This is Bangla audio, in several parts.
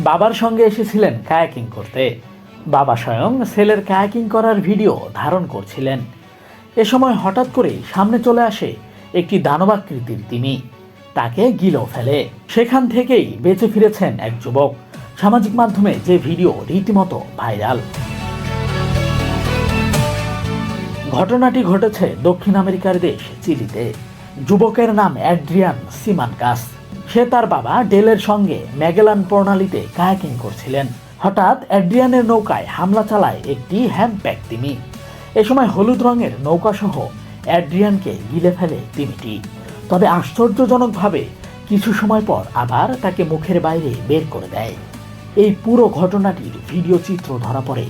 বাবার সঙ্গে এসেছিলেন কায়াকিং করতে। বাবা স্বয়ং সেলের কায়াকিং করার ভিডিও ধারণ করছিলেন। এ সময় হঠাৎ করেই সামনে চলে আসে একটি দানবাকৃতির তিমি। তাকে গিলেও ফেলে। সেখান থেকেই বেঁচে ফিরেছেন এক যুবক। সামাজিক মাধ্যমে যে ভিডিও রীতিমতো ভাইরাল। ঘটনাটি ঘটেছে দক্ষিণ আমেরিকার দেশ চিলিতে। যুবকের নাম অ্যাড্রিয়ান সিমানকাস। সে তার বাবা ডেলের সঙ্গে ম্যাগেলান প্রণালীতে কায়াকিং করছিলেন। হঠাৎ অ্যাড্রিয়ানের নৌকায় হামলা চালায় একটি হ্যান্ডপ্যাক তিমি। এ সময় হলুদ রঙের নৌকাসহ অ্যাড্রিয়ানকে গিলে ফেলে তিমিটি। তবে আশ্চর্যজনকভাবে কিছু সময় পর আবার তাকে মুখের বাইরে বের করে দেয়। এই পুরো ঘটনাটির ভিডিও চিত্র ধরা পড়ে।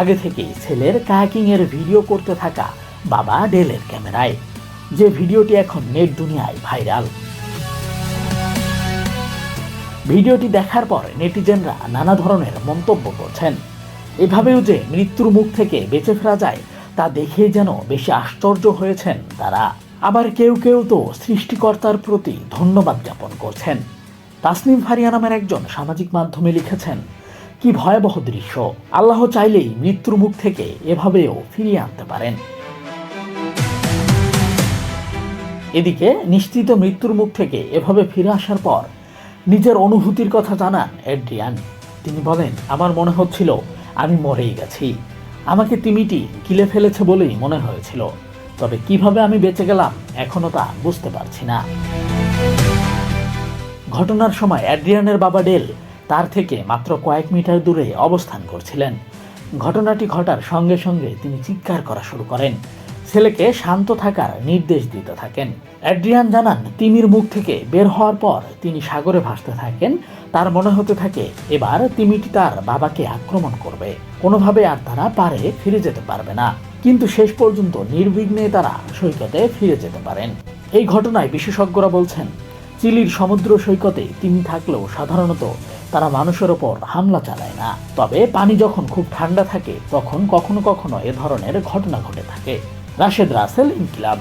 আগে থেকেই ছেলের কায়াকিং এর ভিডিও করতে থাকা বাবা ডেলের ক্যামেরায়। যে ভিডিওটি এখন নেট দুনিয়ায় ভাইরাল। ভিডিওটি দেখার পর নেটিজেনরা নানা ধরনের মন্তব্য করছেন। এভাবেও যে মৃত্যুর মুখ থেকে বেঁচে ফেরা যায়, তা দেখেই যেন বেশি আশ্চর্য হয়েছেন তারা। আবার কেউ কেউ তো সৃষ্টিকর্তার প্রতি ধন্যবাদ জ্ঞাপন করছেন। তাসনিম ফারিয়া নামের একজন সামাজিক মাধ্যমে লিখেছেন, কি ভয়াবহ দৃশ্য। আল্লাহ চাইলেই মৃত্যুর মুখ থেকে এভাবেও ফিরিয়ে আনতে পারেন। এদিকে নিশ্চিত মৃত্যুর মুখ থেকে এভাবে ফিরে আসার পর নিজের অনুভূতির কথা জানান অ্যাড্রিয়ান। তিনি বলেন, আমার মনে হচ্ছিল আমি মরেই গেছি। আমাকে তিমিটি গিলে ফেলেছে বলেই মনে হয়েছিল। তবে কীভাবে আমি বেঁচে গেলাম এখনও তা বুঝতে পারছি না। ঘটনার সময় অ্যাড্রিয়ানের বাবা ডেল তার থেকে মাত্র কয়েক মিটার দূরে অবস্থান করছিলেন। ঘটনাটি ঘটার সঙ্গে সঙ্গে তিনি চিৎকার করা শুরু করেন। ছেলেকে শান্ত থাকার নির্দেশ দিতে থাকেন। অ্যাড্রিয়ান জানান, তিমির মুখ থেকে বের হওয়ার পর তিনি সাগরে ভাসতে থাকেন। তার মনে হতে থাকে, এবার তিমিটি তার বাবাকে আক্রমণ করবে। কোনোভাবে আর তারা পারে ফিরে যেতে পারবে না। কিন্তু শেষ পর্যন্ত নির্বিঘ্নে তারা সৈকতে ফিরে যেতে পারেন। এই ঘটনায় বিশেষজ্ঞরা বলছেন, চিলির সমুদ্র সৈকতে তিমি থাকলেও সাধারণত তারা মানুষের ওপর হামলা চালায় না। তবে পানি যখন খুব ঠান্ডা থাকে, তখন কখনো কখনো এ ধরনের ঘটনা ঘটে থাকে। راشد راسل انقلاب